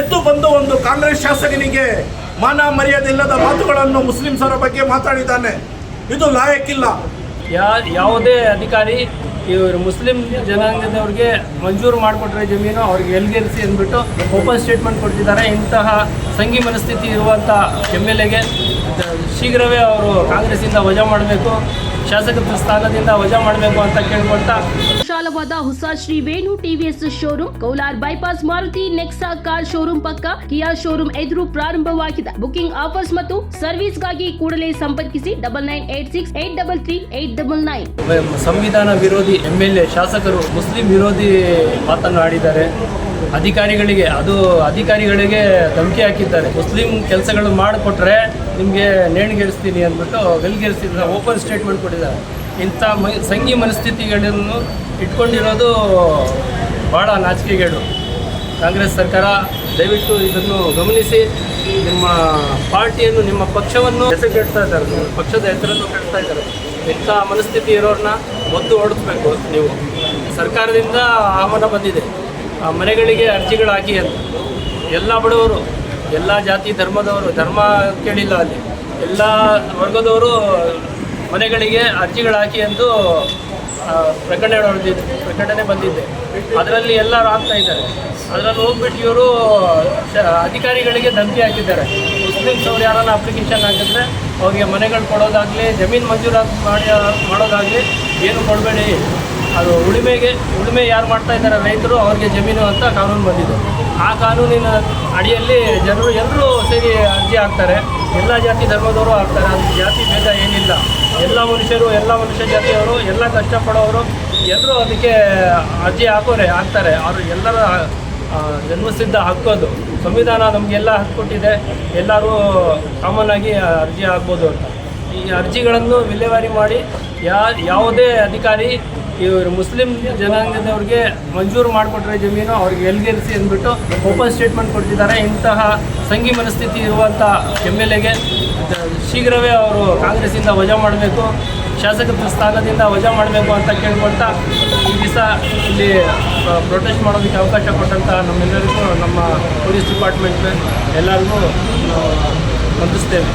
ಎದ್ದು ಬಂದು ಒಂದು ಕಾಂಗ್ರೆಸ್ ಶಾಸಕನಿಗೆ ಮಾನ ಮರ್ಯಾದಿಲ್ಲದ ಮಾತುಗಳನ್ನು ಮುಸ್ಲಿಮ್ಸರ ಬಗ್ಗೆ ಮಾತಾಡಿದ್ದಾನೆ. ಇದು ಲಾಯಕ್ಕಿಲ್ಲ. ಯಾ, ಯಾವುದೇ ಅಧಿಕಾರಿ ಇವರು ಮುಸ್ಲಿಂ ಜನಾಂಗದವ್ರಿಗೆ ಮಂಜೂರು ಮಾಡಿಕೊಟ್ರೆ ಜಮೀನು ಅವ್ರಿಗೆ ಎಲ್ಗೆಲ್ಸಿ ಅಂದ್ಬಿಟ್ಟು ಓಪನ್ ಸ್ಟೇಟ್ಮೆಂಟ್ ಕೊಡ್ತಿದ್ದಾರೆ. ಇಂತಹ ಸಂಘಿ ಮನಸ್ಥಿತಿ ಇರುವಂಥ ಎಂ ಎಲ್ ಎಗೆ ಶೀಘ್ರವೇ ಅವರು ಕಾಂಗ್ರೆಸ್ಸಿಂದ ವಜಾ ಮಾಡಬೇಕು ಶಾಸಕ ಸ್ಥಾನದಿಂದ ವಜಾ ಮಾಡಬೇಕು ಅಂತ ಕೇಳ್ಕೊಳ್ತಾ ವಿಶಾಲವಾದ ಹೊಸ Shri Venu TVS showroom, Kaular bypass Maruti Nexa car showroom ಪಕ್ಕ ಕಿಯಾ ಶೋರೂಮ್ ಎದುರು ಪ್ರಾರಂಭವಾಗಿದೆ. ಬುಕಿಂಗ್ ಆಫರ್ಸ್ ಮತ್ತು ಸರ್ವಿಸ್ಗಾಗಿ ಕೂಡಲೇ ಸಂಪರ್ಕಿಸಿ double nine eight six eight double three eight double nine. ಸಂವಿಧಾನ ವಿರೋಧಿ ಎಂಎಲ್ಎ ಶಾಸಕರು ಮುಸ್ಲಿಂ ವಿರೋಧಿ ಮಾತನಾಡಿದ್ದಾರೆ. ಅಧಿಕಾರಿಗಳಿಗೆ ಅದು ಅಧಿಕಾರಿಗಳಿಗೆ ಧಮಕಿ ಹಾಕಿದ್ದಾರೆ. ಮುಸ್ಲಿಂ ಕೆಲಸಗಳು ಮಾಡಿಕೊಟ್ರೆ ನಿಮಗೆ ನೇಣಿಗೇರಿಸ್ತೀನಿ ಅಂದ್ಬಿಟ್ಟು ವೆಲ್ಗೇರಿಸಿದ ಓಪನ್ ಸ್ಟೇಟ್ಮೆಂಟ್ ಕೊಟ್ಟಿದ್ದಾರೆ. ಇಂಥ ಮ ಸಂಘಿ ಮನಸ್ಥಿತಿಗಳನ್ನು ಇಟ್ಕೊಂಡಿರೋದು ಭಾಳ ನಾಚಿಕೆಗೇಡು ಕಾಂಗ್ರೆಸ್ ಸರ್ಕಾರ ದಯವಿಟ್ಟು ಇದನ್ನು ಗಮನಿಸಿ, ನಿಮ್ಮ ಪಾರ್ಟಿಯನ್ನು, ನಿಮ್ಮ ಪಕ್ಷವನ್ನು ಹೆಸರು ಕೆಡ್ತಾ ಇದ್ದಾರೆ ಪಕ್ಷದ ಹೆಸರನ್ನು ಕೆಡ್ತಾ ಇದ್ದಾರೆ. ಇಂಥ ಮನಸ್ಥಿತಿ ಇರೋರನ್ನ ಒದ್ದು ಓಡಿಸ್ಬೇಕು ನೀವು. ಸರ್ಕಾರದಿಂದ ಆಹ್ವಾನ ಬಂದಿದೆ. ಆ ಮನೆಗಳಿಗೆ ಅರ್ಜಿಗಳು ಹಾಕಿ ಅಂತ. ಎಲ್ಲ ಬಡವರು, ಎಲ್ಲ ಜಾತಿ ಧರ್ಮದವರು, ಧರ್ಮ ಕೇಳಿಲ್ಲ ಅಲ್ಲಿ. ಎಲ್ಲ ವರ್ಗದವರು ಮನೆಗಳಿಗೆ ಅರ್ಜಿಗಳು ಹಾಕಿ ಎಂದು ಪ್ರಕಟಣೆ ಹೊಡೆದಿದ್ದೆ ಪ್ರಕಟಣೆ ಬಂದಿದ್ದೆ ಅದರಲ್ಲಿ ಎಲ್ಲರೂ ಆಗ್ತಾ ಇದ್ದಾರೆ. ಅದರಲ್ಲಿ ಹೋಗ್ಬಿಟ್ಟು ಇವರು ಅಧಿಕಾರಿಗಳಿಗೆ ಧಮಕಿ ಹಾಕಿದ್ದಾರೆ. ಮುಸ್ಲಿಮ್ಸ್ ಅವ್ರು ಯಾರನ್ನ ಅಪ್ಲಿಕೇಶನ್ ಹಾಕಿದ್ರೆ ಅವರಿಗೆ ಮನೆಗಳು ಕೊಡೋದಾಗಲಿ, ಜಮೀನು ಮಂಜೂರಾತಿ ಮಾಡಿ, ಮಾಡೋದಾಗಲಿ, ಏನು ಕೊಡಬೇಡಿ. ಅದು ಉಳುಮೆಗೆ, ಉಳುಮೆ ಯಾರು ಮಾಡ್ತಾ ಇದ್ದಾರೆ ರೈತರು, ಅವ್ರಿಗೆ ಜಮೀನು ಅಂತ ಕಾನೂನು ಬಂದಿದೆ. ಆ ಕಾನೂನಿನ ಅಡಿಯಲ್ಲಿ ಜನರು, ಎಲ್ಲರೂ ಸೇರಿ ಅರ್ಜಿ ಹಾಕ್ತಾರೆ. ಎಲ್ಲ ಜಾತಿ, ಧರ್ಮದವರು ಹಾಕ್ತಾರೆ. ಅದು ಜಾತಿ ಭೇದ ಏನಿಲ್ಲ. ಎಲ್ಲ ಮನುಷ್ಯರು, ಎಲ್ಲ ಮನುಷ್ಯ ಜಾತಿಯವರು, ಎಲ್ಲ ಕಷ್ಟಪಡೋರು ಎಲ್ಲರೂ ಅದಕ್ಕೆ ಅರ್ಜಿ ಹಾಕೋರೆ, ಹಾಕ್ತಾರೆ. ಅವರು ಎಲ್ಲರ ಜನ್ಮಸಿದ್ಧ ಹಾಕೋದು ಸಂವಿಧಾನ ನಮಗೆಲ್ಲ ಹಕ್ಕು ಕೊಟ್ಟಿದೆ ಎಲ್ಲರೂ ಕಾಮನ್ ಆಗಿ ಅರ್ಜಿ ಹಾಕ್ಬೋದು ಅಂತ. ಈ ಅರ್ಜಿಗಳನ್ನು ವಿಲೇವಾರಿ ಮಾಡಿ, ಯಾ, ಯಾವುದೇ ಅಧಿಕಾರಿ, ಇವರು ಮುಸ್ಲಿಂ ಜನಾಂಗದವ್ರಿಗೆ ಮಂಜೂರು ಮಾಡಿಕೊಟ್ರೆ ಜಮೀನು, ಅವ್ರಿಗೆ ಎಲ್ಗೆಲ್ಸಿ ಅಂದ್ಬಿಟ್ಟು ಓಪನ್ ಸ್ಟೇಟ್ಮೆಂಟ್ ಕೊಡ್ತಿದ್ದಾರೆ. ಇಂತಹ ಸಂಘಿ ಮನಸ್ಥಿತಿ ಇರುವಂಥ ಎಂ ಎಲ್ ಎಗೆ ಶೀಘ್ರವೇ ಅವರು ಕಾಂಗ್ರೆಸ್ಸಿಂದ ವಜಾ ಮಾಡಬೇಕು ಶಾಸಕ ಸ್ಥಾನದಿಂದ ವಜಾ ಮಾಡಬೇಕು ಅಂತ ಕೇಳ್ಕೊಳ್ತಾ ಈ ದಿವಸ ಇಲ್ಲಿ ಪ್ರೊಟೆಸ್ಟ್ ಮಾಡೋದಕ್ಕೆ ಅವಕಾಶ ಕೊಟ್ಟಂಥ ನಮ್ಮೆಲ್ಲರಿಗೂ, ನಮ್ಮ ಪೊಲೀಸ್ ಡಿಪಾರ್ಟ್ಮೆಂಟ್ ಎಲ್ಲರಿಗೂ ವಂದಿಸ್ತೇವೆ.